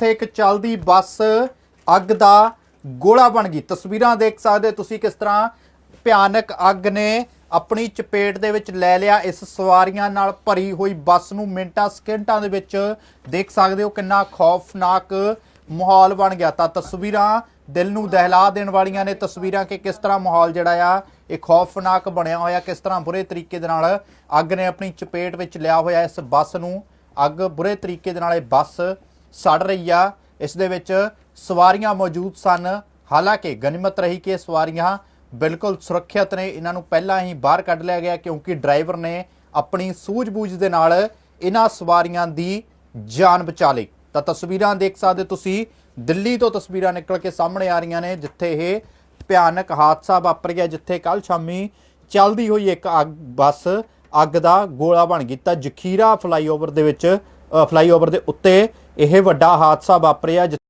ਜਿੱਥੇ ਇੱਕ ਚੱਲਦੀ ਬੱਸ ਅੱਗ ਦਾ ਗੋਲਾ ਬਣ ਗਈ। ਤਸਵੀਰਾਂ ਦੇਖ ਸਕਦੇ ਹੋ ਤੁਸੀਂ ਕਿਸ ਤਰ੍ਹਾਂ ਭਿਆਨਕ ਅੱਗ ਨੇ ਆਪਣੀ ਚਪੇਟ ਦੇ ਵਿੱਚ ਲੈ ਲਿਆ। ਇਸ ਸਵਾਰੀਆਂ ਨਾਲ ਭਰੀ ਹੋਈ ਬੱਸ ਨੂੰ ਮਿੰਟਾਂ, ਸਕਿੰਟਾਂ ਦੇ ਵਿੱਚ ਦੇਖ ਸਕਦੇ ਹੋ ਕਿੰਨਾ ਖੌਫਨਾਕ ਮਾਹੌਲ ਬਣ ਗਿਆ। ਤਾਂ ਤਸਵੀਰਾਂ ਦਿਲ ਨੂੰ ਦਹਿਲਾ ਦੇਣ ਵਾਲੀਆਂ ਨੇ। ਤਸਵੀਰਾਂ ਕਿ ਕਿਸ ਤਰ੍ਹਾਂ ਮਾਹੌਲ ਜਿਹੜਾ ਆ, ਇਹ ਖੌਫਨਾਕ ਬਣਿਆ ਹੋਇਆ, ਕਿਸ ਤਰ੍ਹਾਂ ਬੁਰੇ ਤਰੀਕੇ ਦੇ ਨਾਲ ਅੱਗ ਨੇ ਆਪਣੀ ਚਪੇਟ ਵਿੱਚ ਲਿਆ ਹੋਇਆ ਇਸ ਬੱਸ ਨੂੰ। ਅੱਗ ਬੁਰੇ ਤਰੀਕੇ ਦੇ ਨਾਲ ਇਹ ਬੱਸ ਸੜ ਰਹੀ ਆ। ਇਸ ਦੇ ਵਿੱਚ ਸਵਾਰੀਆਂ ਮੌਜੂਦ ਸਨ। ਹਾਲਾਂਕਿ ਗਨੀਮਤ ਰਹੀ ਕਿ ਸਵਾਰੀਆਂ ਬਿਲਕੁਲ ਸੁਰੱਖਿਅਤ ਨੇ। ਇਹਨਾਂ ਨੂੰ ਪਹਿਲਾਂ ਹੀ ਬਾਹਰ ਕੱਢ ਲਿਆ ਗਿਆ ਕਿਉਂਕਿ ਡਰਾਈਵਰ ਨੇ ਆਪਣੀ ਸੂਝ-ਬੂਝ ਦੇ ਨਾਲ ਇਹਨਾਂ ਸਵਾਰੀਆਂ ਦੀ ਜਾਨ ਬਚਾ ਲਈ। ਤਾਂ ਤਸਵੀਰਾਂ ਦੇਖ ਸਕਦੇ ਤੁਸੀਂ। ਦਿੱਲੀ ਤੋਂ ਤਸਵੀਰਾਂ ਨਿਕਲ ਕੇ ਸਾਹਮਣੇ ਆ ਰਹੀਆਂ ਨੇ, ਜਿੱਥੇ ਇਹ ਭਿਆਨਕ ਹਾਦਸਾ ਵਾਪਰ ਗਿਆ, ਜਿੱਥੇ ਕੱਲ ਸ਼ਾਮੀ ਚੱਲਦੀ ਹੋਈ ਇੱਕ ਅੱਗ, ਬੱਸ ਅੱਗ ਦਾ ਗੋਲਾ ਬਣ ਗਈ। ਤਾਂ ਜਖੀਰਾ ਫਲਾਈਓਵਰ ਦੇ ਵਿੱਚ ਫਲਾਈਓਵਰ ਦੇ ਉੱਤੇ ਇਹ ਵੱਡਾ ਹਾਦਸਾ ਵਾਪਰਿਆ ਜਿ-